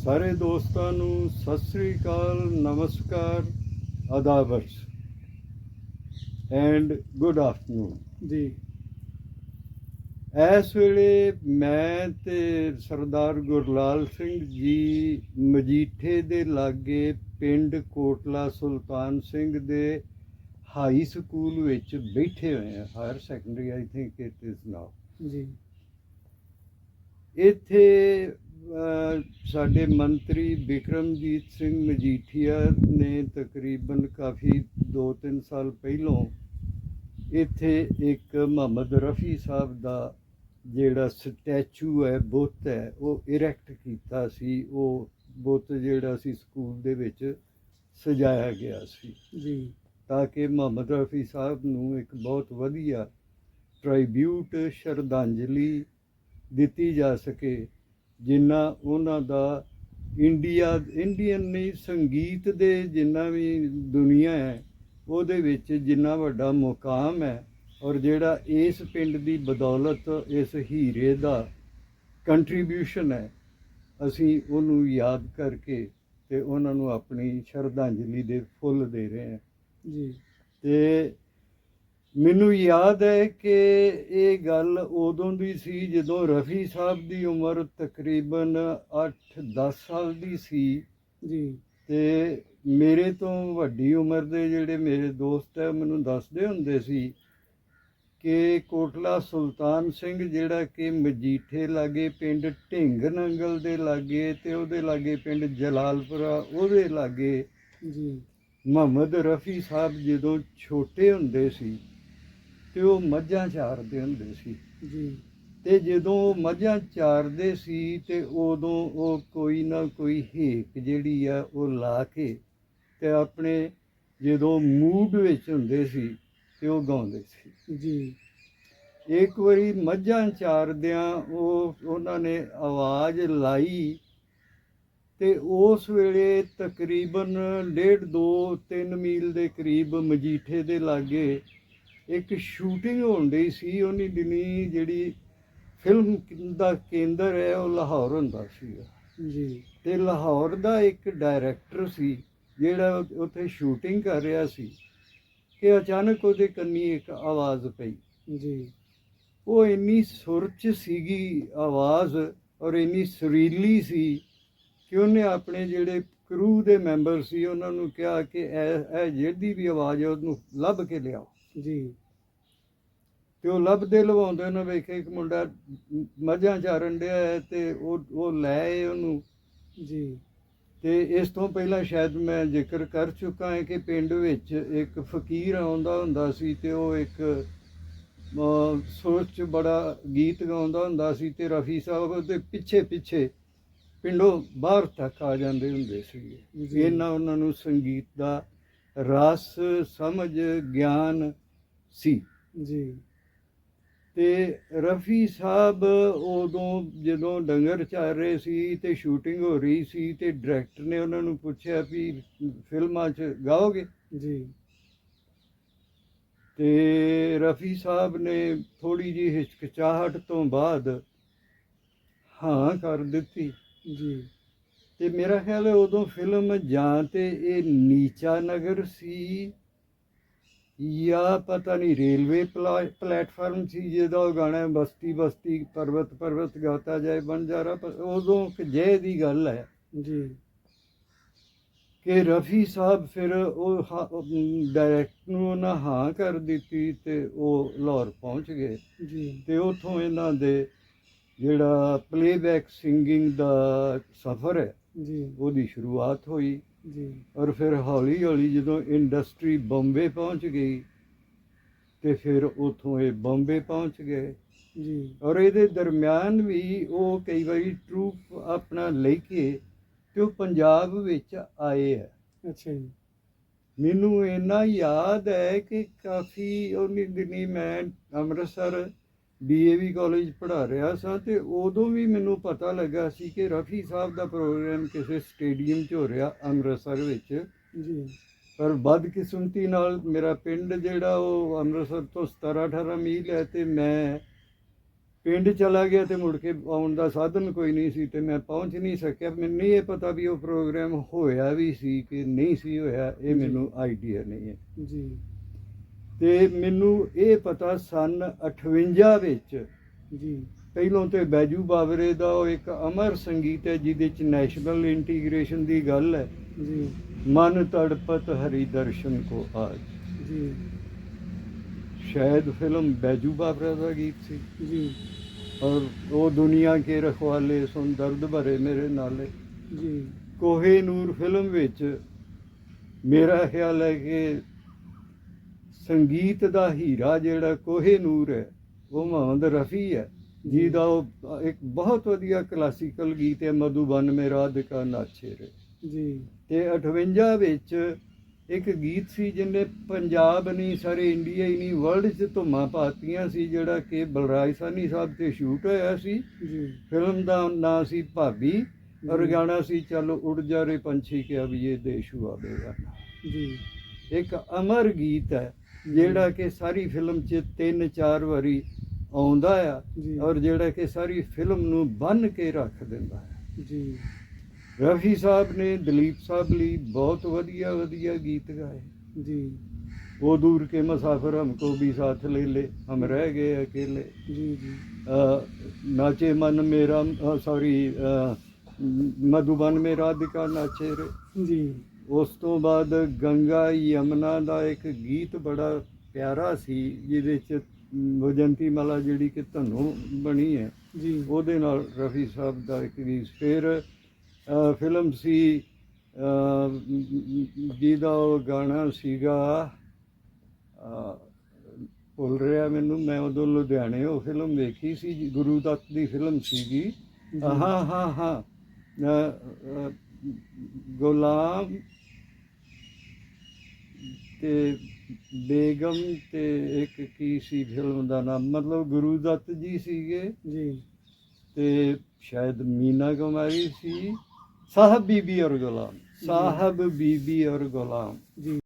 ਸਾਰੇ ਦੋਸਤਾਂ ਨੂੰ ਸਤਿ ਸ੍ਰੀ ਅਕਾਲ ਨਮਸਕਾਰ ਆਦਾਬਰਸ ਐਂਡ ਗੁੱਡ ਆਫਟਰਨੂਨ ਜੀ। ਇਸ ਵੇਲੇ ਮੈਂ ਤੇ ਸਰਦਾਰ ਗੁਰਲਾਲ ਸਿੰਘ ਜੀ ਮਜੀਠੇ ਦੇ ਲਾਗੇ ਪਿੰਡ ਕੋਟਲਾ ਸੁਲਤਾਨ ਸਿੰਘ ਦੇ ਹਾਈ ਸਕੂਲ ਵਿੱਚ ਬੈਠੇ ਹੋਏ ਆ higher secondary I think it is now ਜੀ। ਇੱਥੇ ਸਾਡੇ ਮੰਤਰੀ ਬਿਕਰਮਜੀਤ ਸਿੰਘ ਮਜੀਠੀਆ ਨੇ ਤਕਰੀਬਨ ਕਾਫੀ 2-3 ਸਾਲ ਪਹਿਲੋਂ ਇੱਥੇ ਇੱਕ ਮੁਹੰਮਦ ਰਫੀ ਸਾਹਿਬ ਦਾ ਜਿਹੜਾ ਸਟੈਚੂ ਹੈ ਬੁੱਤ ਹੈ ਉਹ ਇਰੈਕਟ ਕੀਤਾ ਸੀ। ਉਹ ਬੁੱਤ ਜਿਹੜਾ ਸੀ ਸਕੂਲ ਦੇ ਵਿੱਚ ਸਜਾਇਆ ਗਿਆ ਸੀ। ਜੀ। ਤਾਂ ਕਿ ਮੁਹੰਮਦ ਰਫੀ ਸਾਹਿਬ ਨੂੰ ਇੱਕ ਬਹੁਤ ਵਧੀਆ ਟ੍ਰਾਈਬਿਊਟ ਸ਼ਰਧਾਂਜਲੀ ਦਿੱਤੀ ਜਾ ਸਕੇ। ਜਿੰਨਾ ਉਹਨਾਂ ਦਾ ਇੰਡੀਆ ਇੰਡੀਅਨ ਨਹੀਂ ਸੰਗੀਤ ਦੇ ਜਿੰਨਾ ਵੀ ਦੁਨੀਆ ਹੈ ਉਹਦੇ ਵਿੱਚ ਜਿੰਨਾ ਵੱਡਾ ਮੁਕਾਮ ਹੈ ਔਰ ਜਿਹੜਾ ਇਸ ਪਿੰਡ ਦੀ ਬਦੌਲਤ ਇਸ ਹੀਰੇ ਦਾ ਕੰਟਰੀਬਿਊਸ਼ਨ ਹੈ ਅਸੀਂ ਉਹਨੂੰ ਯਾਦ ਕਰਕੇ ਤੇ ਉਹਨਾਂ ਨੂੰ ਆਪਣੀ ਸ਼ਰਧਾਂਜਲੀ ਦੇ ਫੁੱਲ ਦੇ ਰਹੇ ਹਾਂ। ਜੀ। ਤੇ ਮੈਨੂੰ ਯਾਦ ਹੈ ਕਿ ਇਹ ਗੱਲ ਉਦੋਂ ਦੀ ਸੀ ਜਦੋਂ ਰਫੀ ਸਾਹਿਬ ਦੀ ਉਮਰ ਤਕਰੀਬਨ 8-10 ਸਾਲ ਦੀ ਸੀ। ਜੀ। ਤੇ ਮੇਰੇ ਤੋਂ ਵੱਡੀ ਉਮਰ ਦੇ ਜਿਹੜੇ ਮੇਰੇ ਦੋਸਤ ਹੈ ਮੈਨੂੰ ਦੱਸਦੇ ਹੁੰਦੇ ਸੀ ਕਿ ਕੋਟਲਾ ਸੁਲਤਾਨ ਸਿੰਘ ਜਿਹੜਾ ਕਿ ਮਜੀਠੇ ਲਾਗੇ ਪਿੰਡ ਢਿੰਗ ਨੰਗਲ ਦੇ ਲਾਗੇ ਤੇ ਉਹਦੇ ਲਾਗੇ ਪਿੰਡ ਜਲਾਲਪੁਰਾ ਉਹਦੇ ਲਾਗੇ ਜੀ। ਮੁਹੰਮਦ ਰਫੀ ਸਾਹਿਬ ਜਦੋਂ ਛੋਟੇ ਹੁੰਦੇ ਸੀ ਤੇ ਉਹ ਮੱਝਾਂ ਚਾਰਦੇ ਹੁੰਦੇ ਸੀ। ਜੀ। ਤੇ ਜਦੋਂ ਉਹ ਮੱਝਾਂ ਚਾਰਦੇ ਸੀ ਤੇ ਉਦੋਂ ਉਹ ਕੋਈ ਨਾ ਕੋਈ ਹੇਕ ਜਿਹੜੀ ਆ ਉਹ ਲਾ ਕੇ ਤੇ ਆਪਣੇ ਜਦੋਂ ਮੂਡ ਵਿੱਚ ਹੁੰਦੇ ਸੀ ਤੇ ਉਹ ਗਾਉਂਦੇ ਸੀ। ਜੀ। ਇੱਕ ਵਾਰੀ ਮੱਝਾਂ ਚਾਰਦਿਆਂ ਉਹ ਉਹਨਾਂ ਨੇ ਆਵਾਜ਼ ਲਾਈ ਤੇ ਉਸ ਵੇਲੇ ਤਕਰੀਬਨ ਡੇਢ ਦੋ ਤਿੰਨ ਮੀਲ ਦੇ ਕਰੀਬ ਮਜੀਠੇ ਦੇ ਲਾਗੇ ਇੱਕ ਸ਼ੂਟਿੰਗ ਹੋਣ ਡਈ ਸੀ ਉਹਨੀ ਦਿਨੀ ਜਿਹੜੀ ਫਿਲਮ ਦਾ ਕੇਂਦਰ ਹੈ ਉਹ ਲਾਹੌਰ ਹੁੰਦਾ ਸੀ ਜੀ। ਤੇ ਲਾਹੌਰ ਦਾ ਇੱਕ ਡਾਇਰੈਕਟਰ ਸੀ ਜਿਹੜਾ ਉੱਥੇ ਸ਼ੂਟਿੰਗ ਕਰ ਰਿਹਾ ਸੀ ਕਿ ਅਚਾਨਕ ਉਹਦੇ ਕੰਨੀ ਇੱਕ ਆਵਾਜ਼ ਪਈ। ਜੀ। ਉਹ ਇੰਨੀ ਸੁਰ 'ਚ ਸੀਗੀ ਆਵਾਜ਼ ਔਰ ਇੰਨੀ ਸੁਰੀਲੀ ਸੀ ਕਿ ਉਹਨੇ ਆਪਣੇ ਜਿਹੜੇ ਕਰੂ ਦੇ ਮੈਂਬਰ ਸੀ ਉਹਨਾਂ ਨੂੰ ਕਿਹਾ ਕਿ ਇਹ ਇਹ ਜਿਹੜੀ ਵੀ ਆਵਾਜ਼ ਹੈ ਉਹਨੂੰ ਲੱਭ ਕੇ ਲਿਆਓ। ਜੀ। ਤੇ ਉਹ ਲੱਭਦੇ ਲਵਾਉਂਦੇ ਉਹਨਾਂ ਵੇਖਿਆ ਇੱਕ ਮੁੰਡਾ ਮੱਝਾਂ ਚਾਰਨ ਡਿਆ ਹੈ ਤੇ ਉਹ ਉਹ ਲੈ ਆਏ ਉਹਨੂੰ। ਜੀ। ਤੇ ਇਸ ਤੋਂ ਪਹਿਲਾਂ ਸ਼ਾਇਦ ਮੈਂ ਜ਼ਿਕਰ ਕਰ ਚੁੱਕਾ ਹਾਂ ਕਿ ਪਿੰਡ ਵਿੱਚ ਇੱਕ ਫਕੀਰ ਆਉਂਦਾ ਹੁੰਦਾ ਸੀ ਤੇ ਉਹ ਇੱਕ ਅਹ, ਸੁਰ 'ਚ ਬੜਾ ਗੀਤ ਗਾਉਂਦਾ ਹੁੰਦਾ ਸੀ ਤੇ ਰਫੀ ਸਾਹਿਬ ਉਹਦੇ ਪਿੱਛੇ ਪਿੱਛੇ ਪਿੰਡੋਂ ਬਾਹਰ ਤੱਕ ਆ ਜਾਂਦੇ ਹੁੰਦੇ ਸੀ। ਇਹਨਾਂ ਉਹਨਾਂ ਨੂੰ ਸੰਗੀਤ ਦਾ ਰਸ ਸਮਝ ਗਿਆਨ ਸੀ। ਜੀ। ਤੇ ਰਫੀ ਸਾਹਿਬ ਉਦੋਂ ਜਦੋਂ ਡੰਗਰ ਚਾਰ ਰਹੇ ਸੀ ਤੇ ਸ਼ੂਟਿੰਗ ਹੋ ਰਹੀ ਸੀ ਤੇ ਡਾਇਰੈਕਟਰ ਨੇ ਉਹਨਾਂ ਨੂੰ ਪੁੱਛਿਆ ਵੀ ਫਿਲਮਾਂ 'ਚ ਗਾਓਗੇ? ਜੀ। ਤੇ ਰਫੀ ਸਾਹਿਬ ਨੇ ਥੋੜੀ ਜਿਹੀ ਹਿਚਕਚਾਹਟ ਤੋਂ ਬਾਅਦ ਹਾਂ ਕਰ ਦਿੱਤੀ। ਜੀ। ਤੇ ਮੇਰਾ ਖਿਆਲ ਹੈ ਉਦੋਂ ਫਿਲਮ ਜਾਂ ਤੇ ਇਹ ਨੀਚਾ ਨਗਰ ਸੀ ਜਾਂ ਪਤਾ ਨਹੀਂ ਰੇਲਵੇ ਪਲਾ- ਪਲੇਟਫਾਰਮ ਸੀ ਜਿਹਦਾ ਉਹ ਗਾਣਾ ਬਸਤੀ ਬਸਤੀ ਪਰਬਤ ਪਰਬਤ ਗਾਤਾ ਜਾਏ ਬੰਜਾਰਾ ਪਰ ਉਦੋਂ ਕਿ ਜੇ ਦੀ ਗੱਲ ਹੈ। ਜੀ। ਕਿ ਰਫੀ ਸਾਹਿਬ ਫਿਰ ਉਹ ਡਾਇਰੈਕਟ ਨੂੰ ਉਹਨਾਂ ਹਾਂ ਕਰ ਦਿੱਤੀ ਤੇ ਉਹ ਲਾਹੌਰ ਪਹੁੰਚ ਗਏ। ਜੀ। ਤੇ ਉਥੋਂ ਇਹਨਾਂ ਦੇ ਜਿਹੜਾ ਪਲੇਬੈਕ ਸਿੰਗਿੰਗ ਦਾ ਸਫ਼ਰ ਹੈ ਜੀ। ਉਹਦੀ ਸ਼ੁਰੂਆਤ ਹੋਈ। ਜੀ। ਔਰ ਫਿਰ ਹੌਲੀ ਹੌਲੀ ਜਦੋਂ ਇੰਡਸਟਰੀ ਬੰਬੇ ਪਹੁੰਚ ਗਈ ਤੇ ਫਿਰ ਉਥੋਂ ਇਹ ਬੰਬੇ ਪਹੁੰਚ ਗਏ। ਜੀ। ਔਰ ਇਹਦੇ ਦਰਮਿਆਨ ਵੀ ਉਹ ਕਈ ਵਾਰੀ ਟਰੂਪ ਆਪਣਾ ਲੈ ਕੇ ਤੇ ਉਹ ਪੰਜਾਬ ਵਿੱਚ ਆਏ ਹੈ ਅੱਛਾ ਜੀ। ਮੈਨੂੰ ਇੰਨਾ ਯਾਦ ਹੈ ਕਿ ਕਾਫੀ ਉਹਨੀ ਦਿਨੀ ਮੈਂ ਅੰਮ੍ਰਿਤਸਰ ਡੀਏਵੀ ਕਾਲਜ ਪੜ੍ਹਾ ਰਿਹਾ ਸਾਂ ਤੇ ਉਦੋਂ ਵੀ ਮੈਨੂੰ ਪਤਾ ਲੱਗਾ ਸੀ ਕਿ ਰਫੀ ਸਾਹਿਬ ਦਾ ਪ੍ਰੋਗਰਾਮ ਕਿਸੇ ਸਟੇਡੀਅਮ 'ਚ ਹੋ ਰਿਹਾ ਅੰਮ੍ਰਿਤਸਰ ਵਿੱਚ। ਜੀ। ਪਰ ਬਦਕਿਸਮਤੀ ਨਾਲ ਮੇਰਾ ਪਿੰਡ ਜਿਹੜਾ ਉਹ ਅੰਮ੍ਰਿਤਸਰ ਤੋਂ 17 18 ਮੀਲ ਹੈ ਤੇ ਮੈਂ ਪਿੰਡ ਚਲਾ ਗਿਆ ਤੇ ਮੁੜ ਕੇ ਆਉਣ ਦਾ ਸਾਧਨ ਕੋਈ ਨਹੀਂ ਸੀ ਤੇ ਮੈਂ ਪਹੁੰਚ ਨਹੀਂ ਸਕਿਆ। ਮੈਨੂੰ ਨਹੀਂ ਇਹ ਪਤਾ ਵੀ ਉਹ ਪ੍ਰੋਗਰਾਮ ਹੋਇਆ ਵੀ ਸੀ ਕਿ ਨਹੀਂ ਸੀ ਹੋਇਆ ਇਹ। ਮੈਨੂੰ ਆਈਡੀਆ ਨਹੀਂ ਹੈ। ਜੀ। ਤੇ ਮੈਨੂੰ ਇਹ ਪਤਾ ਸਨ 58 ਵਿੱਚ ਜੀ। ਪਹਿਲੋਂ ਤੇ ਬੈਜੂ ਬਾਵਰੇ ਦਾ ਉਹ ਇੱਕ ਅਮਰ ਸੰਗੀਤ ਹੈ ਜਿਹਦੇ ਚ ਨੈਸ਼ਨਲ ਇੰਟੀਗ੍ਰੇਸ਼ਨ ਦੀ ਗੱਲ ਹੈ। ਜੀ। ਮਨ ਤੜਪਤ ਹਰੀ ਦਰਸ਼ਨ ਕੋ ਆਜ। ਜੀ। ਸ਼ਾਇਦ ਫਿਲਮ ਬੈਜੂ ਬਾਵਰਾ ਦਾ ਗੀਤ ਸੀ। ਜੀ। ਔਰ ਉਹ ਦੁਨੀਆ ਕੇ ਰਖਵਾਲੇ ਸੁਨ ਦਰਦ ਭਰੇ ਮੇਰੇ ਨਾਲੇ। ਜੀ। ਕੋਹੇ ਨੂਰ ਫਿਲਮ ਵਿੱਚ ਮੇਰਾ ਖਿਆਲ ਹੈ ਕਿ ਸੰਗੀਤ ਦਾ ਹੀਰਾ ਜਿਹੜਾ ਕੋਹੇ ਨੂਰ ਹੈ ਉਹ ਮੁਹੰਮਦ ਰਫੀ ਹੈ। ਜਿਹਦਾ ਉਹ ਇੱਕ ਬਹੁਤ ਵਧੀਆ ਕਲਾਸੀਕਲ ਗੀਤ ਹੈ ਮਧੂਬਨ ਮੇ ਰਾਧਿਕਾ ਨਾਚੇ ਰੇ। ਜੀ। ਤੇ 58 ਵਿੱਚ ਇੱਕ ਗੀਤ ਸੀ ਜਿਹਨੇ ਪੰਜਾਬ ਨਹੀਂ ਸਾਰੇ ਇੰਡੀਆ ਹੀ ਨਹੀਂ ਵਰਲਡ 'ਚ ਧੁੰਮਾਂ ਪਾਤੀਆਂ ਸੀ ਜਿਹੜਾ ਕਿ ਬਲਰਾਜ ਸਾਨੀ ਸਾਹਿਬ ਤੇ ਸ਼ੂਟ ਹੋਇਆ ਸੀ। ਜੀ। ਫਿਲਮ ਦਾ ਨਾਂ ਸੀ ਭਾਬੀ ਔਰ ਜੀ। ਗਾਣਾ ਸੀ ਚੱਲ ਉੜ ਜਾ ਰੇ ਪੰਛੀ ਕਿ ਅਬ ਇਹ ਦੇਸ਼ ਹੁਆ ਬੇਗਾਨਾ ਜੀ। ਇੱਕ ਅਮਰ ਗੀਤ ਹੈ ਜਿਹੜਾ ਕਿ ਸਾਰੀ ਫਿਲਮ 'ਚ ਤਿੰਨ ਚਾਰ ਵਾਰੀ ਆਉਂਦਾ ਆ ਔਰ ਜਿਹੜਾ ਕਿ ਸਾਰੀ ਫਿਲਮ ਨੂੰ ਬੰਨ ਕੇ ਰੱਖ ਦਿੰਦਾ ਹੈ ਰਫੀ ਸਾਹਿਬ ਨੇ ਦਲੀਪ ਸਾਹਿਬ ਲਈ ਬਹੁਤ ਵਧੀਆ ਵਧੀਆ ਗੀਤ ਗਾਏ। ਜੀ। ਉਹ ਦੂਰ ਕੇ ਮੁਸਾਫਰ ਹਮਕੋ ਵੀ ਸਾਥ ਲੈ ਲੈ ਹਮ ਰਹਿ ਗਏ ਅਕੇਲੇ। ਜੀ ਜੀ। ਨਾਚੇ ਮਨ ਮੇਰਾ ਸੌਰੀ ਮਧੁਬਨ ਮੇਰਾ ਦਿਕਾ ਨਾਚੇ ਰੇ। ਜੀ। ਉਸ ਤੋਂ ਬਾਅਦ ਗੰਗਾ ਯਮਨਾ ਦਾ ਇੱਕ ਗੀਤ ਬੜਾ ਪਿਆਰਾ ਸੀ ਜਿਹਦੇ ਚ ਵਜੰਤੀ ਮਾਲਾ ਜਿਹੜੀ ਕਿ ਧਨੋਂ ਬਣੀ ਹੈ ਜੀ ਉਹਦੇ ਨਾਲ ਰਫੀ ਸਾਹਿਬ ਦਾ ਇੱਕ ਗੀਤ ਫਿਰ ਫਿਲਮ ਸੀ ਜਿਹਦਾ ਉਹ ਗਾਣਾ ਸੀਗਾ ਭੁੱਲ ਰਿਹਾ ਮੈਨੂੰ ਮੈਂ ਉਦੋਂ ਲੁਧਿਆਣੇ ਉਹ ਫਿਲਮ ਵੇਖੀ ਸੀ ਗੁਰੂ ਦੱਤ ਦੀ ਫਿਲਮ ਸੀਗੀ। ਹਾਂ ਹਾਂ ਹਾਂ ਗੁਲਾਮ ਤੇ ਬੇਗਮ ਤੇ ਇੱਕ ਕੀ ਸੀ ਫਿਲਮ ਦਾ ਨਾਮ? ਮਤਲਬ ਗੁਰੂ ਦੱਤ ਜੀ ਸੀਗੇ। ਜੀ। ਤੇ ਸ਼ਾਇਦ ਮੀਨਾ ਕੁਮਾਰੀ ਸੀ। ਸਾਹਿਬ ਬੀਬੀ ਔਰ ਗੁਲਾਮ। ਸਾਹਿਬ ਬੀਬੀ ਔਰ ਗੁਲਾਮ। ਜੀ।